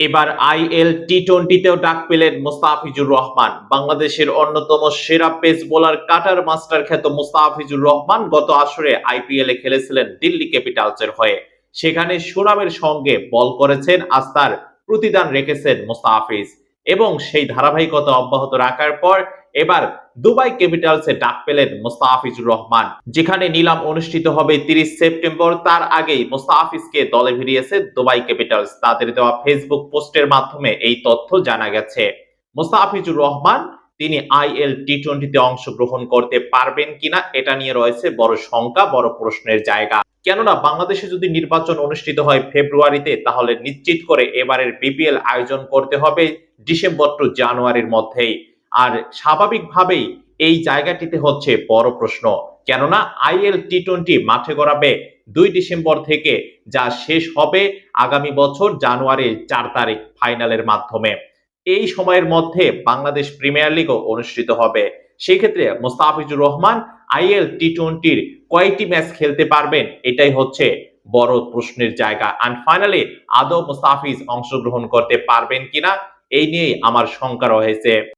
এবার আইএল টি টোয়েন্টিতেও ডাক পেলেন মুস্তাফিজুর রহমান। বাংলাদেশের অন্যতম সেরা পেস বোলার কাটার মাস্টার খ্যাত মুস্তাফিজুর রহমান গত আসরে আইপিএল এ খেলেছিলেন দিল্লি ক্যাপিটালসের হয়ে। সেখানে সুনামের সঙ্গে বল করেছেন আস্তার প্রতিদান রেখেছেন মুস্তাফিজ। এবং সেই ধারাবাহিকতা অব্যাহত রাখার পর এবার দুবাই ক্যাপিটালসে ডাক পেলেন মুস্তাফিজুর রহমান, যেখানে নিলাম অনুষ্ঠিত হবে তিরিশ সেপ্টেম্বর। তার আগেই মুস্তাফিজকে দলে ভিড়িয়েছে দুবাই ক্যাপিটালস। তাদের দেওয়া ফেসবুক পোস্টের মাধ্যমে এই তথ্য জানা গেছে। মুস্তাফিজুর রহমান, তিনি আইএল টি টোয়েন্টিতে অংশগ্রহণ করতে পারবেন কিনা এটা নিয়ে রয়েছে বড় শঙ্কা, বড় প্রশ্নের জায়গা। কেননা বাংলাদেশে যদি নির্বাচন অনুষ্ঠিত হয় ফেব্রুয়ারিতে, তাহলে নিশ্চিত করে এবারের বিপিএল আয়োজন করতে হবে ডিসেম্বর টু জানুয়ারির মধ্যেই। আর স্বাভাবিকভাবেই এই জায়গাটিতে হচ্ছে বড় প্রশ্ন। কেননা আইএল টি টোয়েন্টি মাঠে গড়াবে দুই ডিসেম্বর থেকে, যা শেষ হবে আগামী বছর জানুয়ারির চার তারিখ ফাইনালের মাধ্যমে। এই সময়ের মধ্যে বাংলাদেশ প্রিমিয়ার লিগও অনুষ্ঠিত হবে। সেক্ষেত্রে মোস্তাফিজুর রহমান আইএল টি টোয়েন্টির কয়েকটি ম্যাচ খেলতে পারবেন, এটাই হচ্ছে বড় প্রশ্নের জায়গা। অ্যান্ড ফাইনালি আদৌ মোস্তাফিজ অংশগ্রহণ করতে পারবেন কিনা, এই নিয়েই আমার শঙ্কা রয়েছে।